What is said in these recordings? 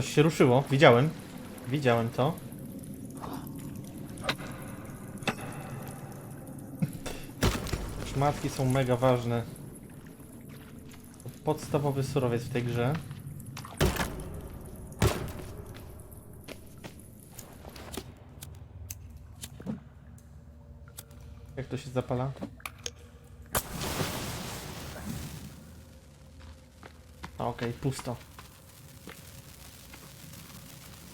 Coś się ruszyło. Widziałem. Widziałem to. Szmatki są mega ważne. Podstawowy surowiec w tej grze. Jak to się zapala? Okej, pusto.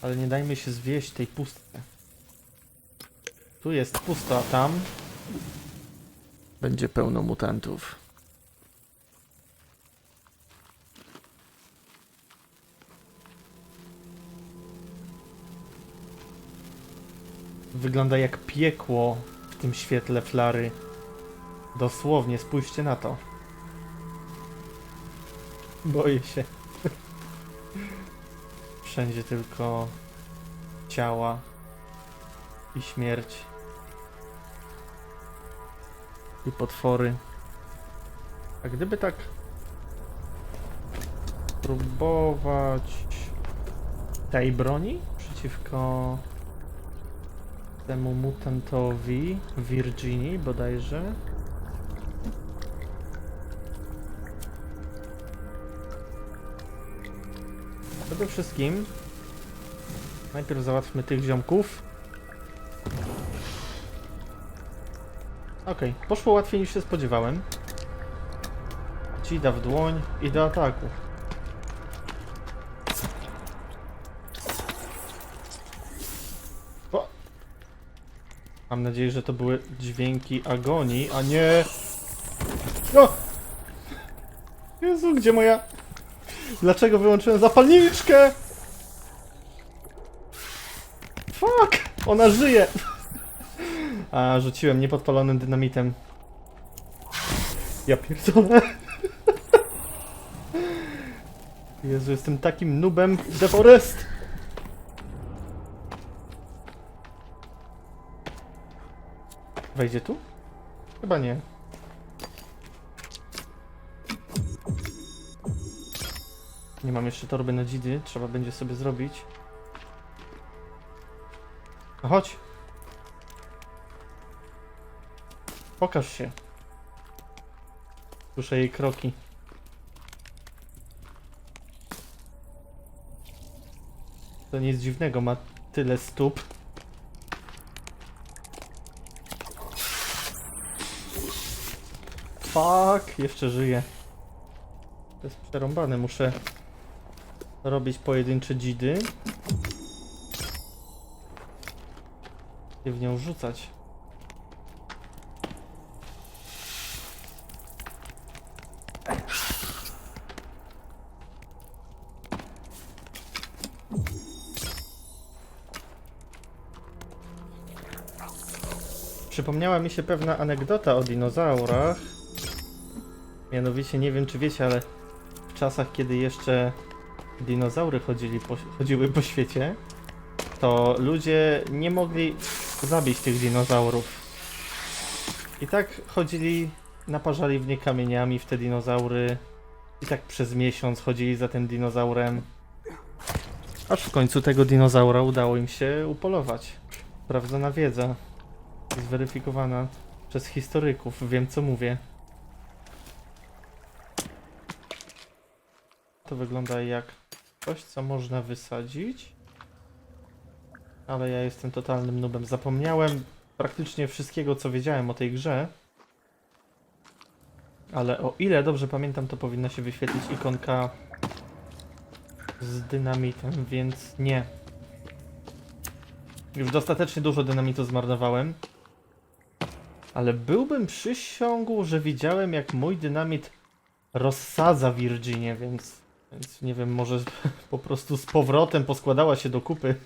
Ale nie dajmy się zwieść tej pustce. Tu jest pusto, a tam będzie pełno mutantów. Wygląda jak piekło w tym świetle flary. Dosłownie, spójrzcie na to. Boję się. Wszędzie tylko ciała i śmierć. I potwory. A gdyby tak próbować tej broni przeciwko temu mutantowi Virginii bodajże. Przede wszystkim najpierw załatwmy tych ziomków. Okej, poszło łatwiej niż się spodziewałem. Cida w dłoń i do ataku. O! Mam nadzieję, że to były dźwięki agonii, a nie... O! Jezu, gdzie moja... Dlaczego wyłączyłem zapalniczkę? Fuck! Ona żyje! A, rzuciłem niepodpalonym dynamitem. Ja pierdolę. Jezu, jestem takim nubem The Forest. Wejdzie tu? Chyba nie. Nie mam jeszcze torby na dzidy, trzeba będzie sobie zrobić. No chodź. Pokaż się. Słyszę jej kroki. To nic dziwnego, ma tyle stóp. Fuck, jeszcze żyje. To jest przerąbane, muszę robić pojedyncze dzidy. I w nią rzucać. Przypomniała mi się pewna anegdota o dinozaurach. Mianowicie, nie wiem czy wiecie, ale w czasach, kiedy jeszcze dinozaury chodzili po, chodziły po świecie, to ludzie nie mogli zabić tych dinozaurów. I tak chodzili, naparzali w nie kamieniami w te dinozaury. I tak przez miesiąc chodzili za tym dinozaurem. Aż w końcu tego dinozaura udało im się upolować. Sprawdzona wiedza. Zweryfikowana przez historyków. Wiem co mówię. To wygląda jak coś, co można wysadzić. Ale ja jestem totalnym nubem. Zapomniałem praktycznie wszystkiego, co wiedziałem o tej grze. Ale o ile dobrze pamiętam, to powinna się wyświetlić ikonka z dynamitem, więc nie. Już dostatecznie dużo dynamitu zmarnowałem. Ale byłbym przysiągł, że widziałem jak mój dynamit rozsadza Virginię, więc, więc nie wiem, może po prostu z powrotem poskładała się do kupy.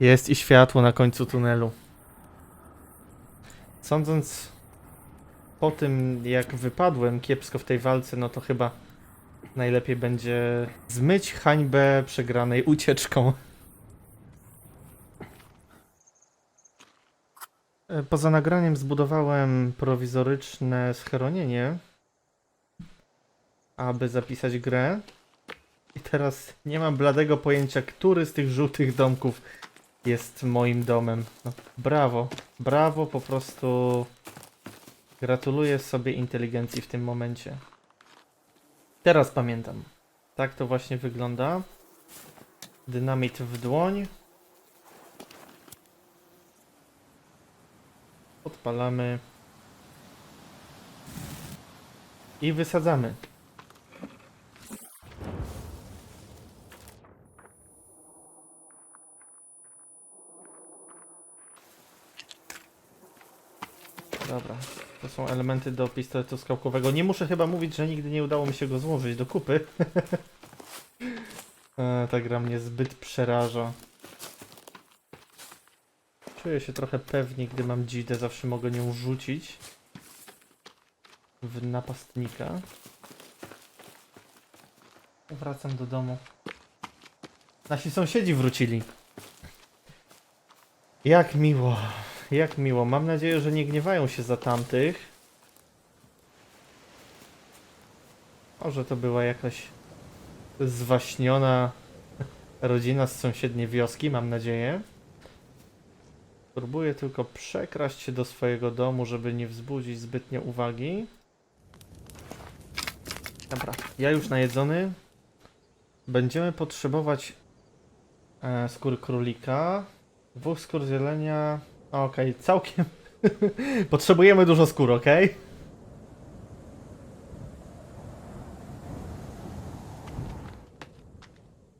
Jest i światło na końcu tunelu. Sądząc po tym, jak wypadłem kiepsko w tej walce, no to chyba najlepiej będzie zmyć hańbę przegranej ucieczką. Poza nagraniem zbudowałem prowizoryczne schronienie, aby zapisać grę. I teraz nie mam bladego pojęcia, który z tych żółtych domków jest moim domem. No, brawo, brawo, po prostu gratuluję sobie inteligencji w tym momencie. Teraz pamiętam. Tak to właśnie wygląda. Dynamit w dłoń. Odpalamy. I wysadzamy. Dobra, to są elementy do pistoletu skałkowego. Nie muszę chyba mówić, że nigdy nie udało mi się go złożyć do kupy. e, ta gra mnie zbyt przeraża. Czuję się trochę pewnie, gdy mam dzidę, zawsze mogę nią rzucić w napastnika. Wracam do domu. Nasi sąsiedzi wrócili. Jak miło, jak miło. Mam nadzieję, że nie gniewają się za tamtych. Może to była jakaś zwaśniona rodzina z sąsiedniej wioski, mam nadzieję. Próbuję tylko przekraść się do swojego domu, żeby nie wzbudzić zbytnio uwagi. Dobra, ja już najedzony. Będziemy potrzebować e, skór królika, dwóch skór zielenia. Okej, całkiem. Potrzebujemy dużo skór, okej?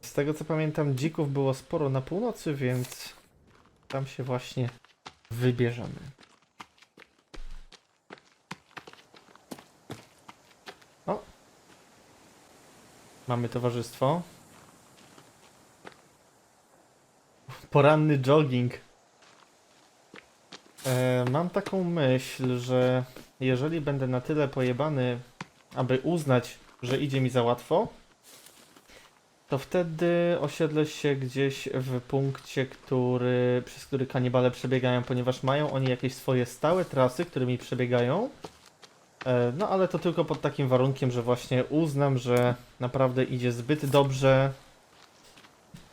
Z tego co pamiętam, dzików było sporo na północy, więc tam się właśnie wybierzemy. O! Mamy towarzystwo. Poranny jogging. E, mam taką myśl, że jeżeli będę na tyle pojebany, aby uznać, że idzie mi za łatwo, to wtedy osiedlę się gdzieś w punkcie, który, przez który kanibale przebiegają, ponieważ mają oni jakieś swoje stałe trasy, którymi przebiegają. E, No ale to tylko pod takim warunkiem, że właśnie uznam, że naprawdę idzie zbyt dobrze.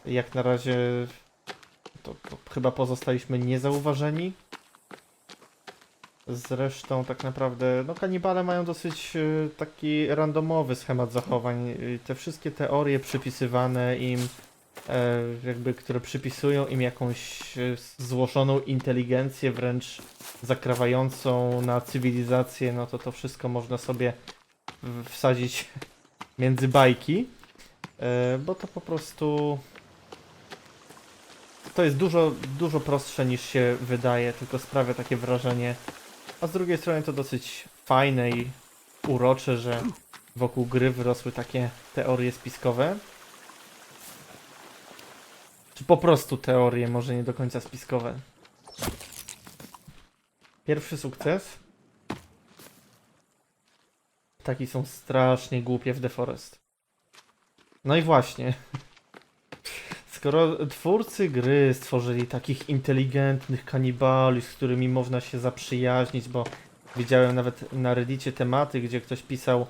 Jak na razie to, to chyba pozostaliśmy niezauważeni. Zresztą tak naprawdę, no kanibale mają dosyć e, taki randomowy schemat zachowań. E, Te wszystkie teorie przypisywane im, e, jakby, które przypisują im jakąś złożoną inteligencję, wręcz zakrawającą na cywilizację, no to to wszystko można sobie wsadzić między bajki, bo to po prostu to jest dużo, dużo prostsze niż się wydaje, tylko sprawia takie wrażenie. A z drugiej strony to dosyć fajne i urocze, że wokół gry wyrosły takie teorie spiskowe. Czy po prostu teorie, może nie do końca spiskowe. Pierwszy sukces. Taki są strasznie głupie w The Forest. No i właśnie. Skoro twórcy gry stworzyli takich inteligentnych kanibali, z którymi można się zaprzyjaźnić, bo widziałem nawet na reddicie tematy, gdzie ktoś pisał,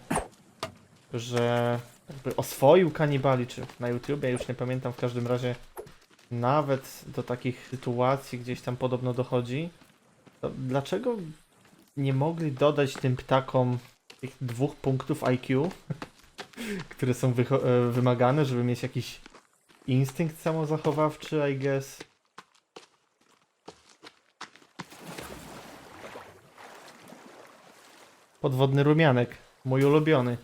że jakby oswoił kanibali, czy na YouTubie, już nie pamiętam, w każdym razie nawet do takich sytuacji gdzieś tam podobno dochodzi, to dlaczego nie mogli dodać tym ptakom tych dwóch punktów IQ, które są e, wymagane, żeby mieć jakiś instynkt samozachowawczy, I guess. Podwodny rumianek, mój ulubiony.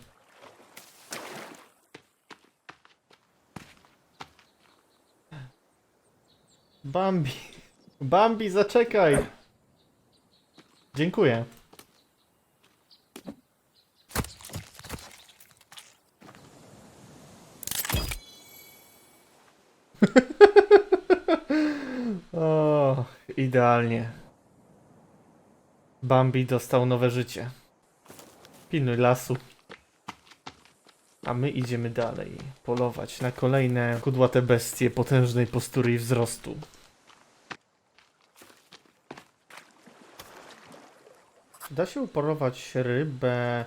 Bambi. Bambi, zaczekaj. Dziękuję. O, idealnie. Bambi dostał nowe życie. Pilnuj lasu. A my idziemy dalej. Polować na kolejne kudłate bestie potężnej postury i wzrostu. Da się upolować rybę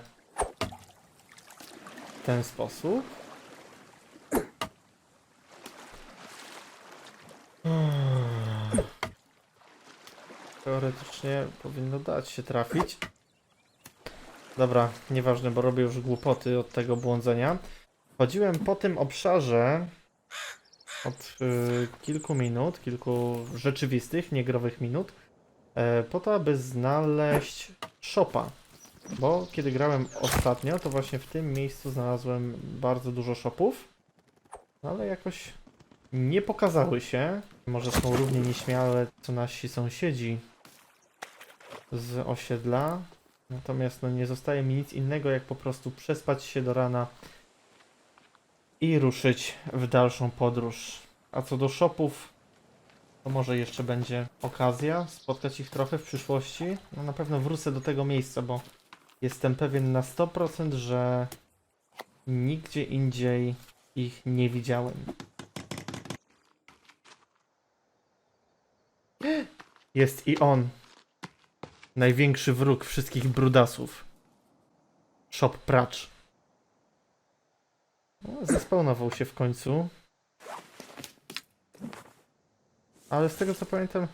w ten sposób? Hmm. Teoretycznie powinno dać się trafić. Dobra, nieważne, bo robię już głupoty od tego błądzenia. Chodziłem po tym obszarze od y, kilku minut, kilku rzeczywistych, niegrowych minut, e, po to, aby znaleźć shopa. Bo kiedy grałem ostatnio, to właśnie w tym miejscu znalazłem bardzo dużo shopów, no ale jakoś nie pokazały się. Może są równie nieśmiałe co nasi sąsiedzi z osiedla. Natomiast no, nie zostaje mi nic innego, jak po prostu przespać się do rana i ruszyć w dalszą podróż. A co do shopów, to może jeszcze będzie okazja spotkać ich trochę w przyszłości. No na pewno wrócę do tego miejsca, bo jestem pewien na 100%, że nigdzie indziej ich nie widziałem. Jest i on. Największy wróg wszystkich brudasów. Shop Pracz. No, zespawnował się w końcu. Ale z tego co pamiętam,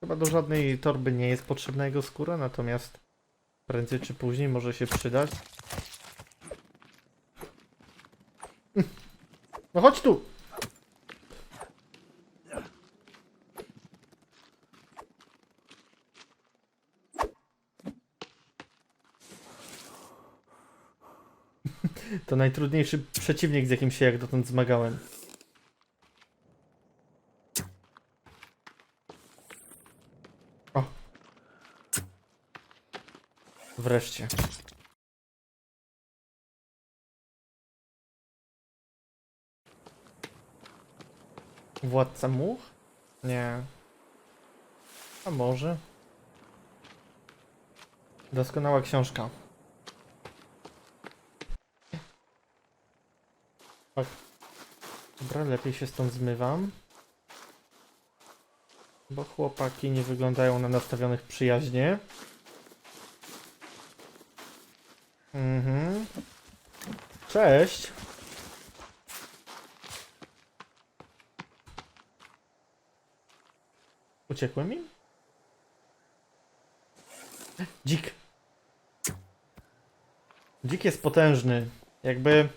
chyba do żadnej torby nie jest potrzebna jego skóra, natomiast prędzej czy później może się przydać. No chodź tu! To najtrudniejszy przeciwnik, z jakim się jak dotąd zmagałem. O. Wreszcie. Władca much? Nie. A może? Doskonała książka. Tak. Dobra, lepiej się stąd zmywam. Bo chłopaki nie wyglądają na nastawionych przyjaźnie. Mhm. Cześć. Uciekłem im? Dzik. Dzik jest potężny. Jakby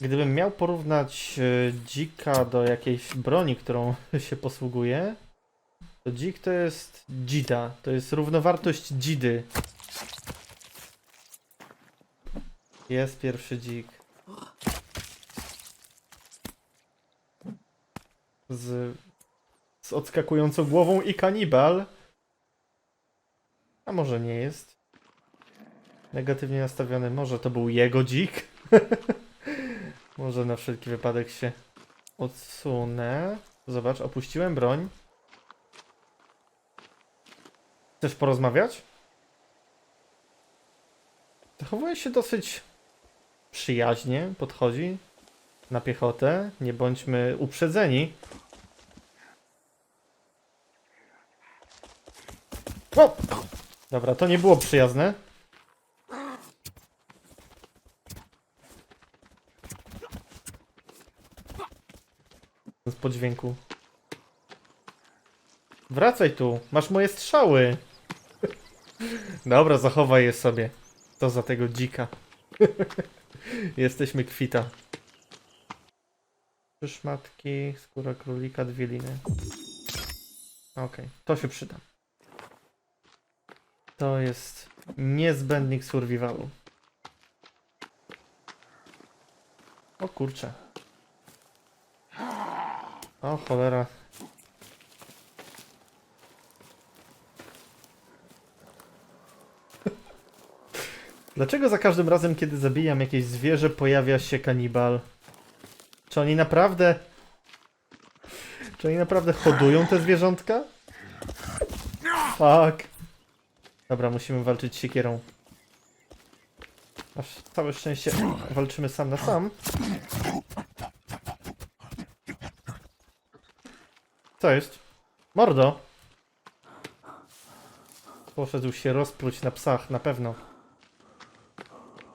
Gdybym miał porównać e, dzika do jakiejś broni, którą się posługuje, to dzik to jest dzida. To jest równowartość dzidy. Jest pierwszy dzik. Z, z odskakującą głową i kanibal. A może nie jest. Negatywnie nastawiony. Może to był jego dzik. Może na wszelki wypadek się odsunę. Zobacz, opuściłem broń. Chcesz porozmawiać? Zachowuje się dosyć przyjaźnie, podchodzi na piechotę. Nie bądźmy uprzedzeni. O! Dobra, to nie było przyjazne. Z podźwięku. Wracaj tu, masz moje strzały. Dobra, zachowaj je sobie. To za tego dzika. Jesteśmy kwita. Trzy szmatki, skóra królika, dwie liny. Okej, to się przyda. To jest niezbędnik survivalu. O kurczę. O cholera. Dlaczego za każdym razem, kiedy zabijam jakieś zwierzę, pojawia się kanibal? Czy oni naprawdę... Czy oni naprawdę hodują te zwierzątka? Fuck. Dobra, musimy walczyć siekierą. Aż całe szczęście walczymy sam na sam. Co jest? Mordo! Poszedł się rozpluć na psach, na pewno.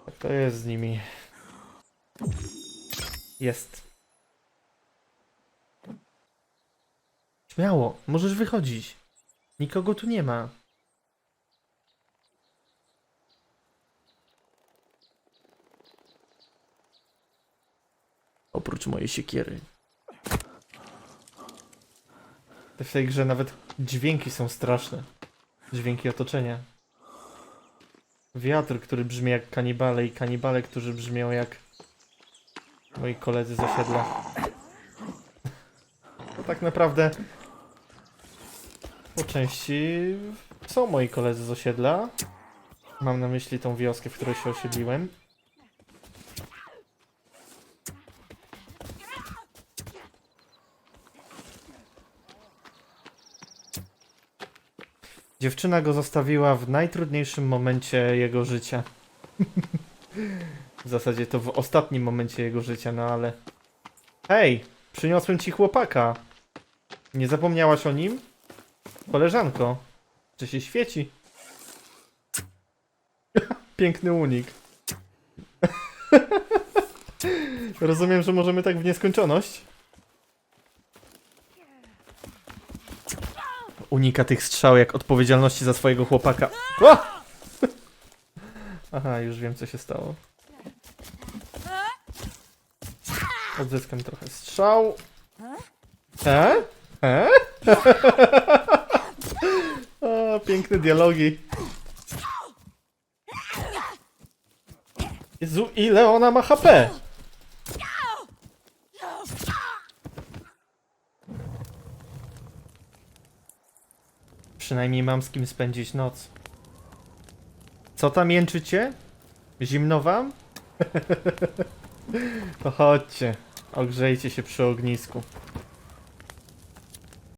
Tak to jest z nimi. Jest. Śmiało, możesz wychodzić. Nikogo tu nie ma. Oprócz mojej siekiery. W tej grze nawet dźwięki są straszne. Dźwięki otoczenia. Wiatr, który brzmi jak kanibale i kanibale, którzy brzmią jak moi koledzy z osiedla. To tak naprawdę po części są moi koledzy z osiedla. Mam na myśli tą wioskę, w której się osiedliłem. Dziewczyna go zostawiła w najtrudniejszym momencie jego życia. w zasadzie to w ostatnim momencie jego życia, no ale. Hej! Przyniosłem ci chłopaka! Nie zapomniałaś o nim? Koleżanko, czy się świeci? Piękny unik. Rozumiem, że możemy tak w nieskończoność? Unika tych strzał jak odpowiedzialności za swojego chłopaka. O! Aha, już wiem co się stało. Odzyskam trochę strzał. E? E? o, piękne dialogi. Jezu, ile ona ma HP? Przynajmniej mam z kim spędzić noc. Co tam jęczycie? Zimno wam? to chodźcie, ogrzejcie się przy ognisku.